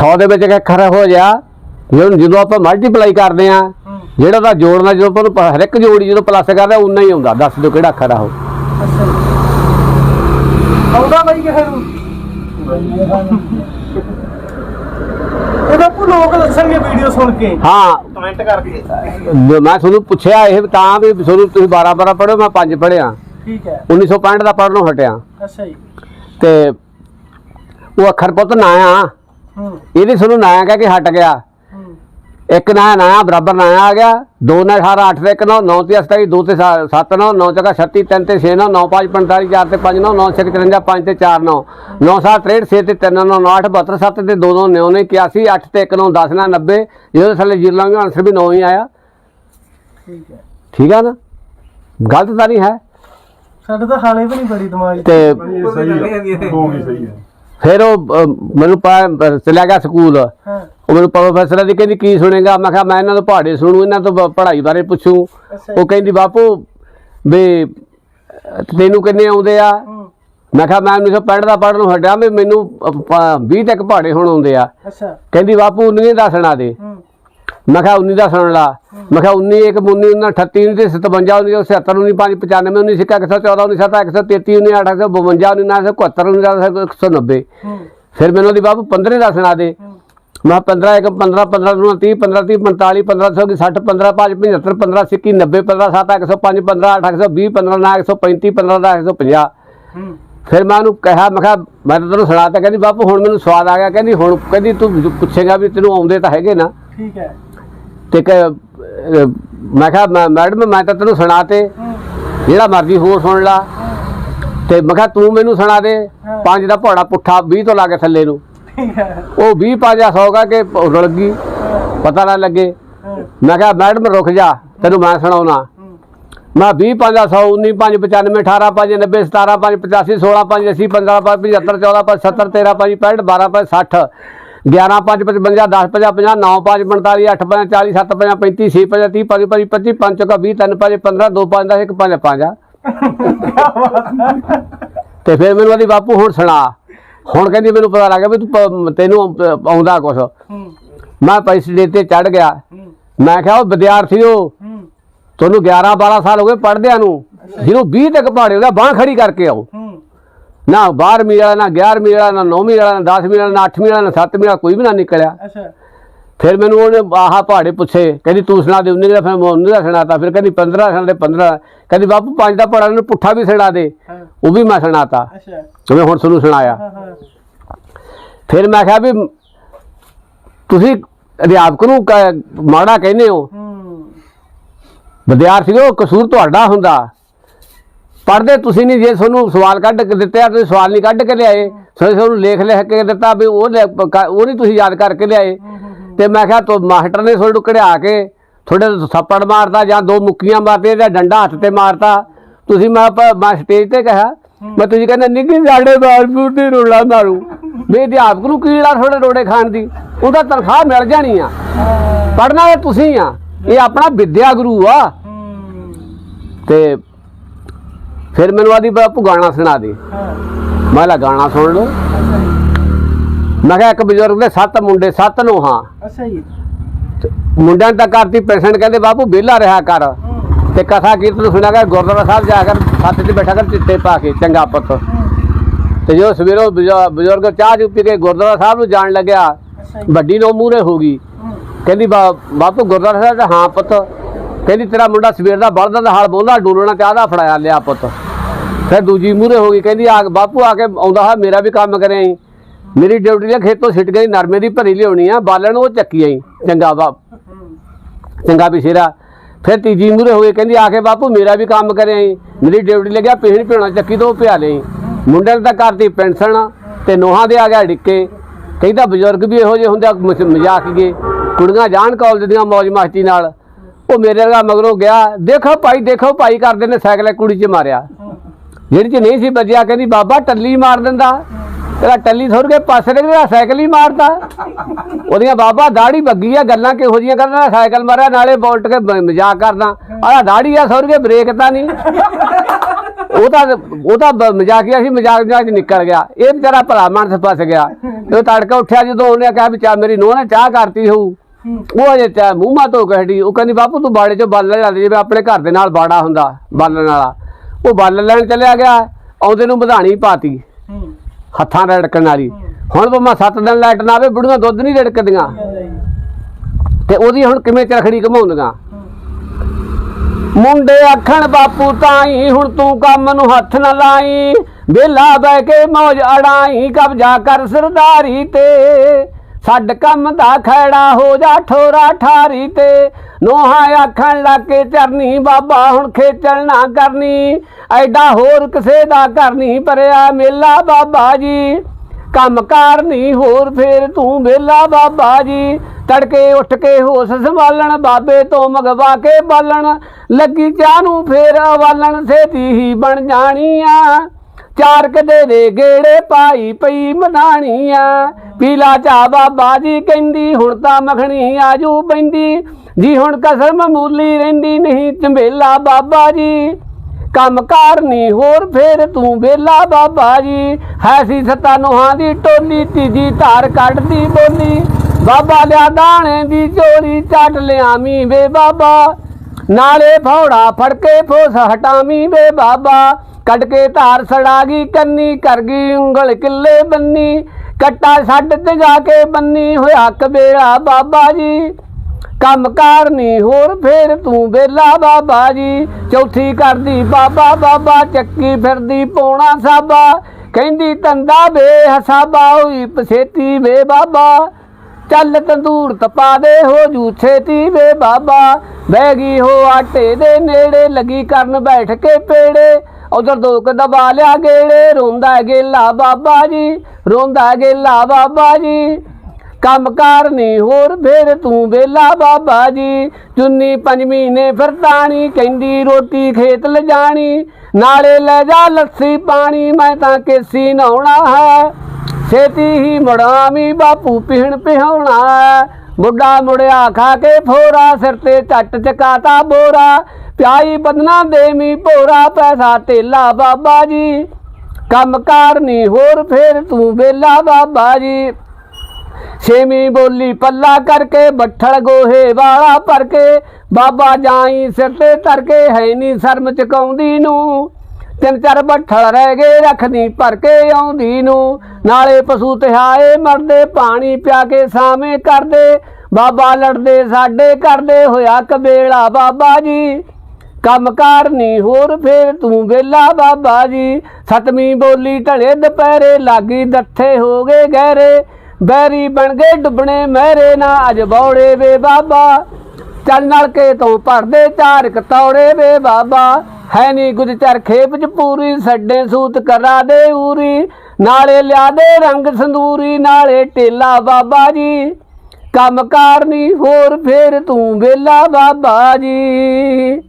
100 ਦੇ ਵਿੱਚ ਅੱਖਰ ਹੋ ਜਾ ਜਦੋਂ ਜਦੋਂ ਆਪਾਂ ਮਲਟੀਪਲਾਈ ਕਰਦੇ ਆ ਜਿਹੜਾ ਦਾ ਜੋੜਨਾ ਜਦੋਂ ਆਪਾਂ ਨੂੰ ਹਰ ਇੱਕ ਜੋੜੀ ਜਦੋਂ ਪਲੱਸ ਕਰਦੇ ਉਨਾ ਹੀ ਆਉਂਦਾ। ਦੱਸ ਦਿਓ ਕਿਹੜਾ ਅੱਖਰ ਆ ਉਹ। ਆਉਂਦਾ ਬਾਈ ਕਿਸੇ ਨੂੰ ਇਹ ਬਾਪੂ ਲੋਕ ਦੱਸਣਗੇ ਵੀਡੀਓ ਸੁਣ ਕੇ। ਹਾਂ। ਕਮੈਂਟ ਕਰਕੇ। ਮੈਂ ਤੁਹਾਨੂੰ ਪੁੱਛਿਆ ਇਹ ਤਾਂ ਵੀ ਤੁਹਾਨੂੰ ਤੁਸੀਂ 12 12 ਪੜ੍ਹੋ ਮੈਂ 5 ਪੜ੍ਹਿਆ। ਠੀਕ ਹੈ। 1965 ਦਾ ਪੜ੍ਹਨੋਂ ਹਟਿਆ। ਅੱਛਾ ਜੀ। ਤੇ ਉਹ ਅੱਖਰ ਪੁੱਤ ਨਾ ਆ। ਹੂੰ। ਇਹਦੇ ਤੁਹਾਨੂੰ ਨਾ ਕਹਿ ਕੇ ਹਟ ਗਿਆ। ਇੱਕ ਨਾ ਨਾ ਬਰਾਬਰ ਨਾ ਆ ਗਿਆ। 2 ਨੇ 18 8 ਤੇ 1 9 9 ਤੇ 27 2 ਤੇ 7 9 9 ਚਕਾ 36 3 ਤੇ 6 9 9 5 45 4 ਤੇ 5 9 9 6 53 5 ਤੇ 4 9 9 7 63 6 ਤੇ 3 9 9 8 72 7 ਤੇ 2 9 9 ਨੇ 81 8 ਤੇ 1 9 10 ਨਾ 90 ਜਿਹਦੇ ਥੱਲੇ ਜੀਰੋ ਲਾਂਗੇ ਆਨਸਰ ਵੀ 9 ਹੀ ਆਇਆ। ਠੀਕ ਹੈ। ਠੀਕ ਆ ਨਾ? ਗਲਤ ਤਾਂ ਨਹੀਂ ਹੈ। ਸਾਡੇ ਤਾਂ ਹਾਲੇ ਵੀ ਨਹੀਂ ਬੜੀ ਦਿਮਾਗ। ਤੇ ਇਹ ਸਹੀ ਹੈ। ਹੋ। ਗਈ ਸਹੀ ਹੈ। ਫਿਰ ਉਹ ਮੈਨੂੰ ਪਾ- ਚਲਿਆ ਗਿਆ ਸਕੂਲ। ਹਾਂ। ਉਹ ਮੈਨੂੰ ਪ੍ਰੋਫੈਸਰ ਦੀ ਕਹਿੰਦੀ ਕੀ ਸੁਣੇਗਾ? ਮੈਂ ਕਿਹਾ ਮੈਂ ਇਹਨਾਂ ਤੋਂ ਪਹਾੜੇ ਸੁਣੂ ਇਹਨਾਂ ਤੋਂ ਪੜ੍ਹਾਈ ਬਾਰੇ ਪੁੱਛੂ। ਅੱਛਾ। ਉਹ ਕਹਿੰਦੀ ਬਾਪੂ ਵੀ ਤੈਨੂੰ ਕਿੰਨੇ ਆਉਂਦੇ ਆ? ਹੂੰ। ਮੈਂ ਕਿਹਾ ਮੈਂ 1965 ਦਾ ਪੜ੍ਹਨ ਨੂੰ ਹਟਿਆ ਵੀ ਮੈਨੂੰ 20 ਤੱਕ ਪਹਾੜੇ ਹੁਣ ਆਉਂਦੇ ਆ। ਅੱਛਾ। ਕਹਿੰਦੀ ਬਾਪੂ 19 ਦਾ ਸੁਣਾ ਦੇ। ਹੂੰ। ਮੈਂ ਕਿਹਾ 19 ਦਾ ਸੁਣ ਲਾ। ਮੈਂ ਕਿਹਾ 19 ਇੱਕ 19 19 38 19 ਤੇ 57 19 77 19 5 95 19 ਸਿੱਕਾ 114 19 7 133 19 8 152 19 971 190 ਹੂੰ। ਫਿਰ ਮੈਨੂੰ ਦੀ ਬਾਬੂ 15 ਦਾ ਸੁਣਾ ਦੇ। ਮੈਂ 15 ਇੱਕ 15 15 ਨੂੰ 30 15 30 45 15 60 60 15 5 75 15 21 90 15 7 105 15 8 120 15 9 135 15 10 150 ਹੂੰ। ਫਿਰ ਮੈਂ ਉਹਨੂੰ ਕਿਹਾ ਮੈਂ ਕਿਹਾ ਮੈਂ ਤੈਨੂੰ ਸੁਣਾਤਾ ਕਹਿੰਦੀ ਬਾਪੂ ਹੁਣ ਮੈਨੂੰ ਸਵਾਦ ਆ ਗਿਆ ਕਹਿੰਦੀ ਹੁਣ ਕਹਿੰਦੀ ਤੂੰ ਪੁੱਛੇਗਾ ਵੀ ਤੈਨੂੰ ਆਉਂਦੇ ਤਾਂ ਹੈਗੇ ਨਾ। ਠੀਕ ਹੈ। ਤੇ ਕਿ ਮੈਂ ਕਿਹਾ ਮੈਡਮ, ਮੈਂ ਤਾਂ ਤੈਨੂੰ ਸੁਣਾਤੇ ਹੂੰ ਜਿਹੜਾ ਮਰਜ਼ੀ ਹੋਰ ਸੁਣ ਲਾ। ਤੇ ਮੈਂ ਕਿਹਾ, ਤੂੰ ਮੈਨੂੰ ਸੁਣਾ ਦੇ। ਪੰਜ ਦਾ ਪੌੜਾ ਪੁੱਠਾ 20 ਤੋਂ ਲਾ ਕੇ ਥੱਲੇ ਨੂੰ। ਉਹ 20 ਪੰਜਾ ਸੌਗਾ ਕਿ ਰੁਲ ਗਈ। ਪਤਾ ਨਾ ਲੱਗੇ। ਮੈਂ ਕਿਹਾ, ਮੈਡਮ, ਰੁਕ ਜਾ। ਤੈਨੂੰ ਮੈਂ ਸੁਣਾਉਣਾ। ਹੂੰ ਮੈਂ 20 ਪੰਜਾ 100 19 5 95 18 5 90 17 5 85 16 5 80 15 5 75 14 5 70 13 5 65 12 5 60 11 5 55 10 50 50 9 5 45 8 5 40 7 5 35 6 5 30 5 5 25 5 ਚੌਕਾ 20 3 5 15 2 5 10 1 5 5 ਤੇ ਫਿਰ ਮੈਨੂੰ ਆਦੀ ਬਾਪੂ ਹੁਣ ਸੁਣਾ ਹੁਣ ਕਹਿੰਦੀ ਮੈਨੂੰ ਪਤਾ ਲੱਗ ਗਿਆ ਵੀ ਤੂੰ ਤੈਨੂੰ ਆਉਂਦਾ ਕੁਛ ਮੈਂ ਪੈਸੇ ਦੇ ਤੇ ਚੜ ਗਿਆ ਮੈਂ ਕਿਹਾ ਉਹ ਵਿਦਿਆਰਥੀਓ ਹੂੰ ਤੁਹਾਨੂੰ 11 12 ਸਾਲ ਹੋ ਗਏ ਪੜ੍ਹਦਿਆਂ ਨੂੰ ਜਿਹਨੂੰ 20 ਤੱਕ ਪਹਾੜੇ ਉਹਦਾ ਬਾਹ ਖੜੀ ਕਰਕੇ ਆਓ ਨਾ 12ਵੀਂ ਵਾਲਾ ਨਾ 11ਵੀਂ ਵਾਲਾ ਨਾ 9ਵੀਂ ਵਾਲਾ ਨਾ 10ਵੀਂ ਵਾਲਾ ਨਾ 8ਵੀਂ ਵਾਲਾ ਨਾ 7ਵੀਂ ਵਾਲਾ ਕੋਈ ਵੀ ਨਾ ਨਿਕਲਿਆ। ਅੱਛਾ। ਫਿਰ ਮੈਨੂੰ ਉਹਨੇ ਆਹ ਪਹਾੜੇ ਪੁੱਛੇ ਕਹਿੰਦੀ ਤੂੰ ਸੁਣਾ ਦੇ 19 ਦਾ ਫਿਰ ਮੈਂ 19 ਦਾ ਸੁਣਾਤਾ ਫਿਰ ਕਹਿੰਦੀ 15 ਸੁਣਾ ਦੇ 15 ਕਹਿੰਦੀ ਬਾਪੂ ਪੰਜ ਦਾ ਪਹਾੜਾ ਨੂੰ ਪੁੱਠਾ ਵੀ ਸੁਣਾ ਦੇ ਉਹ ਵੀ ਮੈਂ ਸੁਣਾਤਾ। ਅੱਛਾ। ਜਿਵੇਂ ਹੁਣ ਤੁਹਾਨੂੰ ਸੁਣਾਇਆ। ਫਿਰ ਮੈਂ ਕਿਹਾ ਵੀ ਤੁਸੀਂ ਅਧਿਆਪਕ ਨੂੰ ਕ- ਮਾੜਾ ਕਹਿੰਦੇ ਹੋ। ਹੂੰ। ਵਿਦਿਆਰਥੀਓ ਕਸੂਰ ਤੁਹਾਡਾ ਹੁੰਦਾ। ਪੜ੍ਹਦੇ ਤੁਸੀਂ ਨਹੀਂ ਜੇ ਤੁਹਾਨੂੰ ਸਵਾਲ ਕੱਢ ਕੇ ਦਿੱਤੇ ਆ ਤੁਸੀਂ ਸਵਾਲ ਨਹੀਂ ਕੱਢ ਕੇ ਲਿਆਏ। ਸੋ ਤੁਹਾਨੂੰ ਲੇਖ ਲਿਖ ਕੇ ਦਿੱਤਾ ਵੀ ਉਹ ਉਹ ਨਹੀਂ ਤੁਸੀਂ ਯਾਦ ਕਰਕੇ ਲਿਆਏ। ਤੇ ਮੈਂ ਕਿਹਾ ਤੋ ਮਾਸਟਰ ਨੇ ਤੁਹਾਨੂੰ ਕਢਿਆ ਕੇ ਥੋੜੇ ਥੱਪੜ ਮਾਰਦਾ ਜਾਂ ਦੋ ਮੁੱਕੀਆਂ ਮਾਰਦੇ ਜਾਂ ਡੰਡਾ ਹੱਥ ਤੇ ਮਾਰਤਾ। ਤੁਸੀਂ ਮੈਂ ਮੈਂ ਸਟੇਜ ਤੇ ਕਿਹਾ ਮੈਂ ਤੁਸੀਂ ਕਹਿੰਦੇ ਨਿੱਕੀ ਸਾਡੇ ਬਾਰਪੂਰ ਤੇ ਰੋਲਾ ਮਾਰੂ। ਵੀ ਅਧਿਆਪਕ ਨੂੰ ਕੀੜਾ ਥੋੜੇ ਰੋੜੇ ਖਾਣ ਦੀ? ਉਹਦਾ ਤਨਖਾਹ ਮਿਲ ਜਾਣੀ ਆ। ਪੜਨਾ ਇਹ ਤੁਸੀਂ ਆ। ਇਹ ਆਪਣਾ ਵਿਦਿਆ ਗੁਰੂ ਆ। ਤੇ ਫਿਰ ਮੈਨੂੰ ਆਦੀ ਬਾਪੂ ਗਾਣਾ ਸੁਣਾ ਦੇ। ਹਾਂ। ਮੈਂ ਲਾ ਗਾਣਾ ਸੁਣ ਲਓ। ਮੈਂ ਕਿਹਾ ਇੱਕ ਬਜ਼ੁਰਗ ਦੇ ਸੱਤ ਮੁੰਡੇ ਸੱਤ ਨੂੰ ਹਾਂ ਅੱਛਾ ਜੀ। ਮੁੰਡਿਆਂ ਤਾਂ ਕਰਤੀ ਪੇਸ਼ੈਂਟ ਕਹਿੰਦੇ ਬਾਪੂ ਵਿਹਲਾ ਰਿਹਾ ਕਰ। ਤੇ ਕਥਾ ਕੀਰਤਨ ਸੁਣਿਆ ਕਰ ਗੁਰਦੁਆਰਾ ਸਾਹਿਬ ਜਾ ਕਰ ਸੱਤ 'ਚ ਬੈਠਾ ਕਰ ਚਿੱਟੇ ਪਾ ਕੇ ਚੰਗਾ ਪੁੱਤ। ਤੇ ਜੋ ਸਵੇਰੋਂ ਬਜ਼ੁ- ਬਜ਼ੁਰਗ ਚਾਹ ਚੁ ਪੀ ਕੇ ਗੁਰਦੁਆਰਾ ਸਾਹਿਬ ਨੂੰ ਜਾਣ ਲੱਗਿਆ ਵੱਡੀ ਨੋ ਮੂਹਰੇ ਹੋ ਗਈ। ਕਹਿੰਦੀ ਬਾਪੂ ਗੁਰਦੁਆਰਾ ਸਾਹਿਬ ਦਾ ਹਾਂ ਪੁੱਤ। ਕਹਿੰਦੀ, ਤੇਰਾ ਮੁੰਡਾ ਸਵੇਰ ਦਾ ਬਲਦਾਂ ਦਾ ਹਾਲ ਬੋਲਦਾ, ਡੋਲਣਾ ਚਾਹ ਦਾ, ਫੜਾਇਆ ਲਿਆ ਪੁੱਤ। ਫਿਰ ਦੂਜੀ ਮੂਹਰੇ ਹੋ ਗਈ, ਕਹਿੰਦੀ, ਆ, ਬਾਪੂ ਆ ਕੇ ਆਉਂਦਾ ਹਾਂ ਮੇਰਾ ਵੀ ਕੰਮ ਕਰਿਆ ਈ। ਮੇਰੀ ਡਿਊਟੀ ਦੇ ਖੇਤੋਂ ਛਿਟ ਗਈ ਨਰਮੇ ਦੀ ਭਰੀ ਲਿਆਉਣੀ ਆ, ਬਾਲਣ ਉਹ ਚੱਕੀ ਆਈ, ਚੰਗਾ ਬਾਪ ਚੰਗਾ ਪਿਛੇਰਾ। ਫਿਰ ਤੀਜੀ ਮੂਹਰੇ ਹੋ ਗਈ, ਕਹਿੰਦੀ, ਆ ਕੇ ਬਾਪੂ, ਮੇਰਾ ਵੀ ਕੰਮ ਕਰਿਆ ਈ। ਮੇਰੀ ਡਿਊਟੀ ਲੱਗਿਆ ਪੀਣ ਪਿਉਣਾ ਚੱਕੀ ਤੋਂ ਪਿਆ ਲਈ ਮੁੰਡੇ ਨੇ ਤਾਂ ਕਰਤੀ ਪੈਨਸ਼ਨ ਤੇ ਨੋਹਾਂ ਦੇ ਆ ਗਿਆ ਡਿੱਕੇ। ਕਹਿੰਦਾ ਬਜ਼ੁਰਗ ਵੀ ਇਹੋ ਜਿਹੇ ਹੁੰਦੇ ਆ ਮਜ਼ਾਕ ਗਏ ਕੁੜੀਆਂ ਜਾਣ ਕਾਲਜ ਦੀਆਂ ਮौज ਮਸਤੀ ਨਾਲ। ਉਹ ਮੇਰੇ ਵਰਗਾ ਮਗਰੋਂ ਗਿਆ। ਦੇਖੋ ਭਾਈ ਦੇਖੋ ਭਾਈ ਕਰਦੇ ਨੇ ਸਾਈਕਲ ਕੁੜੀ 'ਚ ਮਾਰਿਆ। ਜਿਹੜੀ 'ਚ ਨਹੀਂ ਸੀ ਵੱਜਿਆ, ਕਹਿੰਦੀ, ਬਾਬਾ, ਟੱਲੀ ਮਾਰ ਦਿੰਦਾ। ਤੇਰਾ ਟੱਲੀ ਥੋੜ ਕੇ ਪਾਸੇ ਦੇ ਗਿਆ, ਸਾਈਕਲ ਹੀ ਮਾਰਦਾ ਉਹਦੀਆਂ ਬਾਬਾ ਦਾੜੀ ਬੱਗੀ ਆ, ਗੱਲਾਂ ਕਿਹੋ ਜੀਆਂ ਕਰਦਾ ਸਾਈਕਲ ਮਾਰਿਆ, ਨਾਲੇ ਬੋਲਟ ਕੇ ਮਜ਼ਾਕ ਕਰਦਾ। ਆਹ ਦਾੜੀ ਆ ਸੌਰ ਕੇ ਬ੍ਰੇਕ ਤਾਂ ਨਹੀਂ। ਉਹ ਤਾਂ ਉਹ ਤਾਂ ਬ- ਮਜ਼ਾਕੀਆ ਸੀ ਮਜ਼ਾਕ ਮਜ਼ਾਕ 'ਚ ਨਿਕਲ ਗਿਆ। ਇਹ ਵਿਚਾਰਾ ਭਲਾ ਮਨਸ ਫਸ ਗਿਆ। ਤੇ ਉਹ ਤੜਕਾ ਉੱਠਿਆ ਜਦੋਂ ਉਹਨੇ ਕਿਹਾ ਵੀ ਚਾ, ਮੇਰੀ ਨੂੰਹ ਨੇ ਚਾਹ ਕਰਤੀ ਹੋਊ। ਉਹ ਅਜੇ ਚਾਹ ਮੂੰਹ ਮਾ ਧੋ ਕੇ ਹਟੀ। ਉਹ ਕਹਿੰਦੀ ਬਾਪੂ ਤੂੰ ਬਾੜੇ 'ਚੋਂ ਬਾਲਣ ਲੈ ਜਿਵੇਂ ਆਪਣੇ ਘਰ ਦੇ ਨਾਲ ਬਾੜਾ ਹੁੰਦਾ ਬਾਲਣ ਵਾਲਾ। ਉਹ ਬਾਲਣ ਲੈਣ ਚੱਲਿਆ ਗਿਆ ਆਉਂਦੇ ਨੂੰ ਵਧਾਣੀ ਪਾਤੀ। ਹੱਥਾਂ ਨਾਲ ਰੜਕਣ ਵਾਲੀ। ਹੁਣ ਭਾਵੇਂ ਸੱਤ ਦਿਨ ਲਾਈਟ ਨਾ ਆਵੇ ਬੁੜੀਆਂ ਦੁੱਧ ਨਹੀਂ ਰੜਕਦੀਆਂ। ਤੇ ਉਹਦੀ ਹੁਣ ਕਿਵੇਂ ਚਰਖੜੀ ਘਮਾਉਂਦੀਆਂ? ਮੁੰਡੇ ਆਖਣ ਬਾਪੂ ਤਾਈ ਹੁਣ ਤੂੰ ਕੰਮ ਨੂੰ ਹੱਥ ਨਾ ਲਾਈ। ਬੇਲਾ ਬਹਿ ਕੇ ਮੌਜ ਅੜਾਈ ਕਬਜ਼ਾ ਕਰ ਸਰਦਾਰੀ ਤੇ। ਛੱਡ ਕੰਮ ਦਾ ਖੜਾ ਹੋ ਜਾ ਠੋਰਾ ਠਾਰੀ ਤੇ। ਨੋਹਾਂ ਆਖਣ ਲੱਗੇ, ਚਰਨੀ ਬਾਬਾ, ਹੁਣ ਖੇਚਲ ਨਾ ਕਰਨੀ। ਐਡਾ ਹੋਰ ਕਿਸੇ ਦਾ ਕਰਨੀ ਪਰਿਆ ਮੇਲਾ ਬਾਬਾ ਜੀ, ਕੰਮਕਾਰ ਨਹੀਂ ਹੋਰ ਫੇਰ ਤੂੰ ਵੇਲਾ ਬਾਬਾ ਜੀ। ਤੜਕੇ ਉੱਠ ਕੇ ਹੋਸ਼ ਸੰਭਾਲਣ, ਬਾਬੇ ਤੋਂ ਮਗਵਾ ਕੇ ਬਾਲਣ। ਲੱਗੀ ਚਾਹ ਨੂੰ ਫੇਰ ਵਾਲਣ ਸੇਤੀ ਹੀ ਬਣ ਜਾਣੀਆਂ। ਚਾਰ ਕਦੇ ਦੇ ਗੇੜੇ ਪਾਈ ਪਈ ਮਨਾਣੀ ਆ। ਪੀਲਾ ਚਾ ਬਾਬਾ ਜੀ ਕਹਿੰਦੀ, ਹੁਣ ਤਾਂ ਮੱਖਣੀ ਆਜੂ ਪੈਂਦੀ। ਜੀ ਹੁਣ ਕਸਰ ਮਮੂਲੀ ਰਹਿੰਦੀ ਨਹੀਂ ਝੰਬੇਲਾ ਬਾਬਾ ਜੀ। ਕੰਮਕਾਰ ਨਹੀਂ ਹੋਰ ਫੇਰ ਤੂੰ ਵੇਲਾ ਬਾਬਾ ਜੀ। ਹੈ ਸੀ ਸਤਾ ਨੋਹਾਂ ਦੀ ਟੋਲੀ, ਤੀਜੀ ਧਾਰ ਕੱਢਦੀ ਬੋਲੀ। ਬਾਬਾ ਲਿਆ ਦਾਣੇ ਦੀ ਚੋਰੀ, ਚੱਟ ਲਿਆਮੀ ਵੇ ਬਾਬਾ। ਨਾਲੇ ਫੌੜਾ ਫੜ ਕੇ ਫੋਸ ਹਟਾਵੀਂ ਵੇ ਬਾਬਾ। ਕੱਢ ਕੇ ਧਾਰ ਸੜਾ ਗਈ, ਕੰਨੀ ਕਰ ਗਈ, ਉਂਗਲ ਕਿੱਲੇ ਬੰਨੀ, ਕੱਟਾ ਛੱਡ ਤੇ ਜਾ ਕੇ ਬੰਨੀ, ਹੋਇਆ ਕਬੇੜਾ ਬਾਬਾ ਜੀ। ਕੰਮਕਾਰ ਨਹੀਂ ਹੋਰ, ਫੇਰ ਤੂੰ ਵੇਲਾ ਬਾਬਾ ਜੀ। ਚੌਥੀ ਕਰਦੀ ਬਾਬਾ ਬਾਬਾ ਚੱਕੀ ਫਿਰਦੀ ਪੋਣਾ ਸਾਬਾ। ਕਹਿੰਦੀ ਤੰਦਾ ਬੇ ਹਸਾਬਾ ਹੋਈ ਪਛੇਤੀ ਵੇ ਬਾਬਾ। ਚੱਲ ਤੰਦੂਰ ਤਪਾ ਦੇ, ਹੋ ਜੂ ਛੇਤੀ ਵੇ ਬਾਬਾ। ਬਹਿ ਗਈ ਹੋ ਆਟੇ ਦੇ ਨੇੜੇ, ਲੱਗੀ ਕਰਨ ਬੈਠ ਕੇ ਪੇੜੇ। ਉਧਰ ਦੋ ਕ ਦਬਾ ਲਿਆ ਗੇੜੇ, ਰੋਂਦਾ ਗੇਲਾ ਬਾਬਾ ਜੀ, ਰੋਂਦਾ ਗੇਲਾ ਬਾਬਾ ਜੀ। ਕੰਮ ਕਾਰ ਨਹੀਂ ਹੋਰ, ਫੇਰ ਤੂੰ ਵੇਲਾ ਬਾਬਾ ਜੀ। ਚੁੰਨੀ ਪੰਜ ਮਹੀਨੇ ਫਿਰਤਾਣੀ ਕਹਿੰਦੀ ਰੋਟੀ ਖੇਤ ਲਿਜਾਣੀ। ਨਾਲੇ ਲੈ ਜਾ ਲੱਸੀ ਪਾਣੀ, ਮੈਂ ਤਾਂ ਕੇਸੀ ਨਹਾਉਣਾ ਹੈ। ਛੇਤੀ ਹੀ ਮੁੜਾਵੀਂ ਬਾਪੂ ਪਿਹਣ ਪਿਹਾਉਣਾ ਹੈ। ਬੁੱਢਾ ਮੁੜਿਆ ਖਾ ਕੇ ਫੋਰਾ, ਸਿਰ ਤੇ ਝੱਟ ਚਕਾਤਾ ਬੋਰਾ। ਪਿਆਈ ਬਦਨਾ ਦੇਵੀ ਭੋਰਾ ਪੈਸਾ ਤੇਲਾ ਬਾਬਾ ਜੀ। ਕੰਮਕਾਰ ਨਹੀਂ ਹੋਰ ਫੇਰ ਤੂੰ ਵੇਲਾ ਬਾਬਾ ਜੀ। ਛੇਵੀਂ ਬੋਲੀ ਪੱਲਾ ਕਰਕੇ ਬੱਠਲ ਗੋਹੇ ਵਾਲਾ ਭਰ ਕੇ, ਬਾਬਾ ਜਾਈ ਸਿਰ ਤੇ ਧਰ ਕੇ ਹੈ ਨਹੀਂ ਸ਼ਰਮ ਚਕਾਉਂਦੀ ਨੂੰ। ਤਿੰਨ ਚਾਰ ਬੱਠਲ ਰਹਿ ਗਏ ਰੱਖਦੀ ਭਰ ਕੇ ਆਉਂਦੀ ਨੂੰ। ਨਾਲੇ ਪਸ਼ੂ ਤਿਹਾਏ ਮਰਦੇ, ਪਾਣੀ ਪਿਆ ਕੇ ਸਾਵੇਂ ਕਰਦੇ। ਬਾਬਾ ਲੜਦੇ, ਸਾਡੇ ਕਰਦੇ ਹੋਇਆ ਕਬੇਲਾ ਬਾਬਾ ਜੀ। ਕੰਮਕਾਰ ਨਹੀਂ ਹੋਰ ਫੇਰ ਤੂੰ ਵੇਲਾ ਬਾਬਾ ਜੀ। ਸਤਵੀਂ ਬੋਲੀ ਢਲੇ ਦੁਪਹਿਰੇ ਲਾਗੀ ਦੱਥੇ ਹੋ ਗਏ ਗਹਿਰੇ। ਬੈਰੀ ਬਣ ਗਏ ਡੁੱਬਣੇ ਮਹਿਰੇ, ਨਾ ਅਜ ਬੌੜੇ ਵੇ ਬਾਬਾ। ਚੱਲ ਨਲਕੇ ਤੋਂ ਭਰਦੇ ਚਾਰਕ ਤੌੜੇ ਵੇ ਬਾਬਾ। ਹੈ ਨੀ ਗੁਜ ਚਰਖੇ ਵਿੱਚ ਪੂਰੀ ਛੱਡੇ ਸੂਤ ਕਰਾ ਦੇ ਊਰੀ। ਨਾਲੇ ਲਿਆ ਦੇ ਰੰਗ ਸੰਦੂਰੀ, ਨਾਲੇ ਟੇਲਾ ਬਾਬਾ ਜੀ। ਕੰਮਕਾਰ ਨਹੀਂ ਹੋਰ ਫੇਰ ਤੂੰ ਵੇਲਾ ਬਾਬਾ ਜੀ।